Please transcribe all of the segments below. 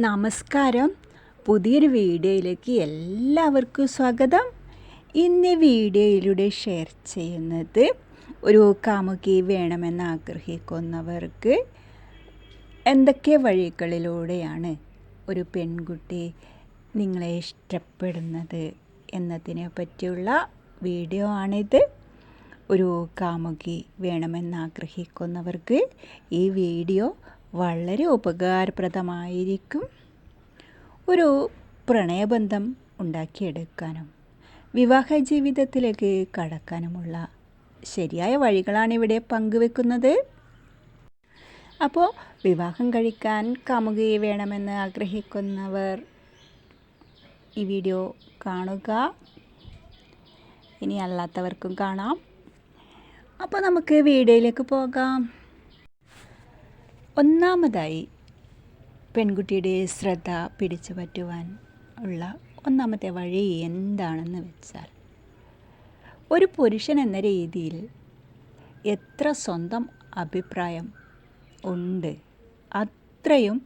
നമസ്കാരം. പുതിയൊരു വീഡിയോയിലേക്ക് എല്ലാവർക്കും സ്വാഗതം. ഇന്ന് വീഡിയോയിലൂടെ ഷെയർ ചെയ്യുന്നത് ഒരു കാമുകി വേണമെന്ന് ആഗ്രഹിക്കുന്നവർക്ക് എന്തൊക്കെ വഴികളിലൂടെയാണ് ഒരു പെൺകുട്ടി നിങ്ങളെ ഇഷ്ടപ്പെടുന്നത് എന്നതിനെ പറ്റിയുള്ള വീഡിയോ ആണിത്. ഒരു കാമുകി വേണമെന്ന് ആഗ്രഹിക്കുന്നവർക്ക് ഈ വീഡിയോ വളരെ ഉപകാരപ്രദമായിരിക്കും ഒരു പ്രണയബന്ധം ഉണ്ടാക്കിയെടുക്കാനും വിവാഹ ജീവിതത്തിലേക്ക് കടക്കാനുമുള്ള ശരിയായ വഴികളാണ് ഇവിടെ പങ്കുവെക്കുന്നത്. അപ്പോൾ വിവാഹം കഴിക്കാൻ കാമുകി വേണമെന്ന് ആഗ്രഹിക്കുന്നവർ ഈ വീഡിയോ കാണുക. ഇനി അല്ലാത്തവർക്കും കാണാം. അപ്പോൾ നമുക്ക് വീഡിയോയിലേക്ക് പോകാം. ഒന്നാമതായി പെൺകുട്ടിയുടെ ശ്രദ്ധ പിടിച്ചു പറ്റുവാൻ ഉള്ള ഒന്നാമത്തെ വഴി എന്താണെന്ന് വെച്ചാൽ ഒരു പുരുഷൻ എന്ന രീതിയിൽ എത്ര സ്വന്തം അഭിപ്രായം ഉണ്ട് അത്രയും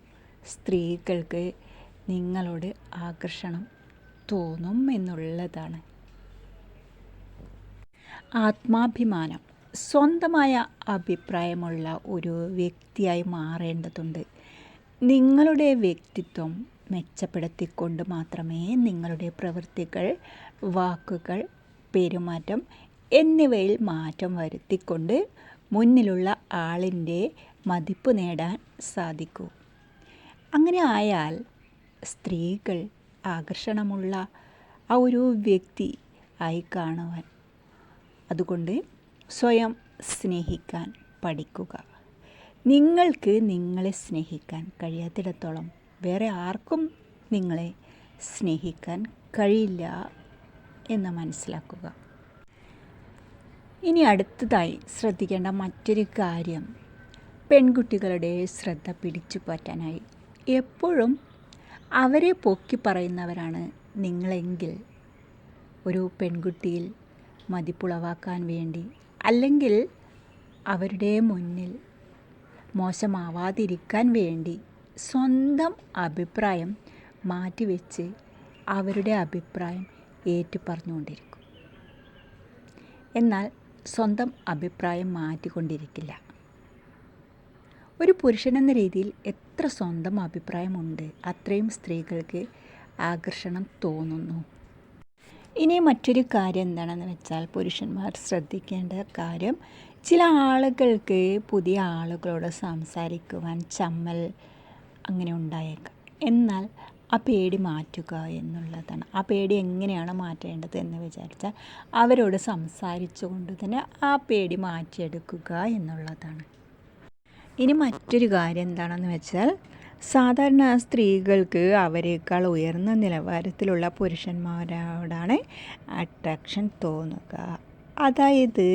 സ്ത്രീകൾക്ക് നിങ്ങളോട് ആകർഷണം തോന്നും എന്നുള്ളതാണ്. ആത്മാഭിമാനം. സ്വന്തമായ അഭിപ്രായമുള്ള ഒരു വ്യക്തിയായി മാറേണ്ടതുണ്ട്. നിങ്ങളുടെ വ്യക്തിത്വം മെച്ചപ്പെടുത്തിക്കൊണ്ട് മാത്രമേ നിങ്ങളുടെ പ്രവൃത്തികൾ വാക്കുകൾ പെരുമാറ്റം എന്നിവയിൽ മാറ്റം വരുത്തിക്കൊണ്ട് മുന്നിലുള്ള ആളിന്റെ മതിപ്പ് നേടാൻ സാധിക്കൂ. അങ്ങനെ ആയാൽ സ്ത്രീകൾ ആകർഷണമുള്ള ആ ഒരു വ്യക്തി ആയി കാണുവാൻ. അതുകൊണ്ട് സ്വയം സ്നേഹിക്കാൻ പഠിക്കുക. നിങ്ങൾക്ക് നിങ്ങളെ സ്നേഹിക്കാൻ കഴിയാത്തിടത്തോളം വേറെ ആർക്കും നിങ്ങളെ സ്നേഹിക്കാൻ കഴിയില്ല എന്ന് മനസ്സിലാക്കുക. ഇനി അടുത്തതായി ശ്രദ്ധിക്കേണ്ട മറ്റൊരു കാര്യം പെൺകുട്ടികളുടെ ശ്രദ്ധ പിടിച്ചു പറ്റാനായി. എപ്പോഴും അവരെ പൊക്കി പറയുന്നവരാണ് നിങ്ങളെങ്കിൽ ഒരു പെൺകുട്ടിയിൽ മതിപ്പുളവാക്കാൻ വേണ്ടി അല്ലെങ്കിൽ അവരുടെ മുന്നിൽ മോശമാവാതിരിക്കാൻ വേണ്ടി സ്വന്തം അഭിപ്രായം മാറ്റിവെച്ച് അവരുടെ അഭിപ്രായം ഏറ്റുപറഞ്ഞുകൊണ്ടിരിക്കും. എന്നാൽ സ്വന്തം അഭിപ്രായം മാറ്റിക്കൊണ്ടിരിക്കില്ല. ഒരു പുരുഷനെന്ന രീതിയിൽ എത്ര സ്വന്തം അഭിപ്രായമുണ്ട് അത്രയും സ്ത്രീകൾക്ക് ആകർഷണം തോന്നുന്നു. ഇനി മറ്റൊരു കാര്യം എന്താണെന്ന് വെച്ചാൽ പുരുഷന്മാർ ശ്രദ്ധിക്കേണ്ട കാര്യം ചില ആളുകൾക്ക് പുതിയ ആളുകളോട് സംസാരിക്കുവാൻ ചമ്മൽ അങ്ങനെ ഉണ്ടായേക്കാം. എന്നാൽ ആ പേടി മാറ്റുക എന്നുള്ളതാണ്. ആ പേടി എങ്ങനെയാണ് മാറ്റേണ്ടത് എന്ന് വിചാരിച്ചാൽ അവരോട് സംസാരിച്ചുകൊണ്ട് തന്നെ ആ പേടി മാറ്റിയെടുക്കുക എന്നുള്ളതാണ്. ഇനി മറ്റൊരു കാര്യം എന്താണെന്ന് വെച്ചാൽ സാധാരണ സ്ത്രീകൾക്ക് അവരെക്കാൾ ഉയർന്ന നിലവാരത്തിലുള്ള പുരുഷന്മാരോടാണ് അട്രാക്ഷൻ തോന്നുക. അതായത്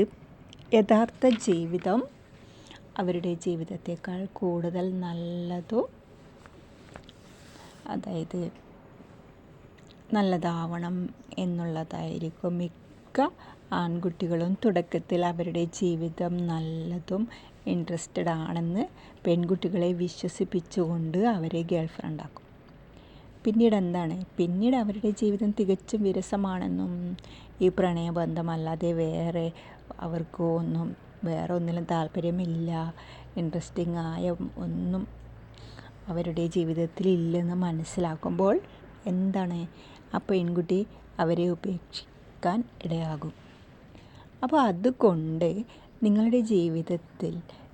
യഥാർത്ഥ ജീവിതം അവരുടെ ജീവിതത്തേക്കാൾ കൂടുതൽ നല്ലതോ അതായത് നല്ലതാവണം എന്നുള്ളതായിരിക്കും മിക്ക ആൺകുട്ടികളും തുടക്കത്തിൽ അവരുടെ ജീവിതം നല്ലതും ഇൻട്രസ്റ്റഡ് ആണെന്ന് പെൺകുട്ടികളെ വിശ്വസിപ്പിച്ചുകൊണ്ട് അവരെ ഗേൾ ഫ്രണ്ടാക്കും പിന്നീട് എന്താണ്? പിന്നീട് അവരുടെ ജീവിതം തികച്ചും വിരസമാണെന്നും ഈ പ്രണയബന്ധമല്ലാതെ വേറെ അവർക്ക് ഒന്നും വേറെ ഒന്നിലും താല്പര്യമില്ല ഇൻട്രസ്റ്റിംഗ് ആയ ഒന്നും അവരുടെ ജീവിതത്തിൽ ഇല്ലെന്ന് മനസ്സിലാക്കുമ്പോൾ എന്താണ്? ആ പെൺകുട്ടി അവരെ ഉപേക്ഷിക്കാൻ ഇടയാകും. അപ്പോൾ അതുകൊണ്ട് നിങ്ങളുടെ ജീവിതത്തിൽ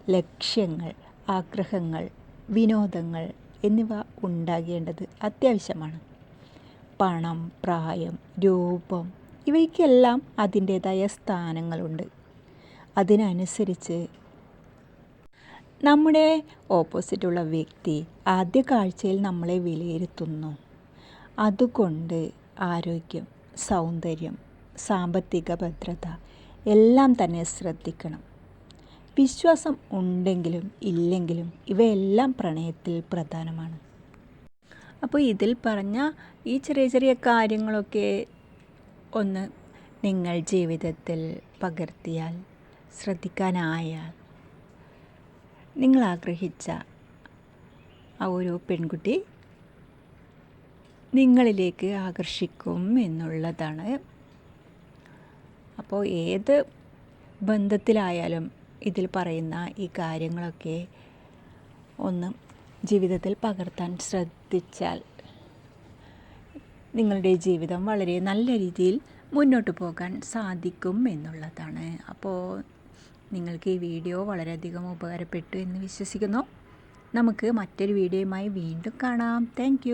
ലക്ഷ്യങ്ങൾ ആഗ്രഹങ്ങൾ വിനോദങ്ങൾ എന്നിവ ഉണ്ടാകേണ്ടത് അത്യാവശ്യമാണ്. പണം പ്രായം രൂപം ഇവയ്ക്കെല്ലാം അതിന്റേതായ സ്ഥാനങ്ങളുണ്ട്. അതിനനുസരിച്ച് നമ്മുടെ ഓപ്പോസിറ്റുള്ള വ്യക്തി ആദ്യ കാഴ്ചയിൽ നമ്മളെ വിലയിരുത്തുന്നു. അതുകൊണ്ട് ആരോഗ്യം സൗന്ദര്യം സാമ്പത്തിക ഭദ്രത. എല്ലാം തന്നെ ശ്രദ്ധിക്കണം. വിശ്വാസം ഉണ്ടെങ്കിലും ഇല്ലെങ്കിലും ഇവയെല്ലാം പ്രണയത്തിൽ പ്രധാനമാണ്. അപ്പോൾ ഇതിൽ പറഞ്ഞ ഈ ചെറിയ ചെറിയ കാര്യങ്ങളൊക്കെ ഒന്ന് നിങ്ങൾ ജീവിതത്തിൽ പകർത്തിയാൽ ശ്രദ്ധിക്കാനായാൽ നിങ്ങൾ ആഗ്രഹിച്ച ആ ഒരു പെൺകുട്ടി നിങ്ങളിലേക്ക് ആകർഷിക്കും എന്നുള്ളതാണ് അപ്പോൾ ഏത് ബന്ധത്തിലായാലും ഇതിൽ പറയുന്ന ഈ കാര്യങ്ങളൊക്കെ ഒന്ന് ജീവിതത്തിൽ പകർത്താൻ ശ്രദ്ധിച്ചാൽ നിങ്ങളുടെ ജീവിതം വളരെ നല്ല രീതിയിൽ മുന്നോട്ട് പോകാൻ സാധിക്കും എന്നുള്ളതാണ്. അപ്പോൾ നിങ്ങൾക്ക് ഈ വീഡിയോ വളരെയധികം ഉപകാരപ്പെട്ടു എന്ന് വിശ്വസിക്കുന്നു. നമുക്ക് മറ്റൊരു വീഡിയോയുമായി വീണ്ടും കാണാം. താങ്ക്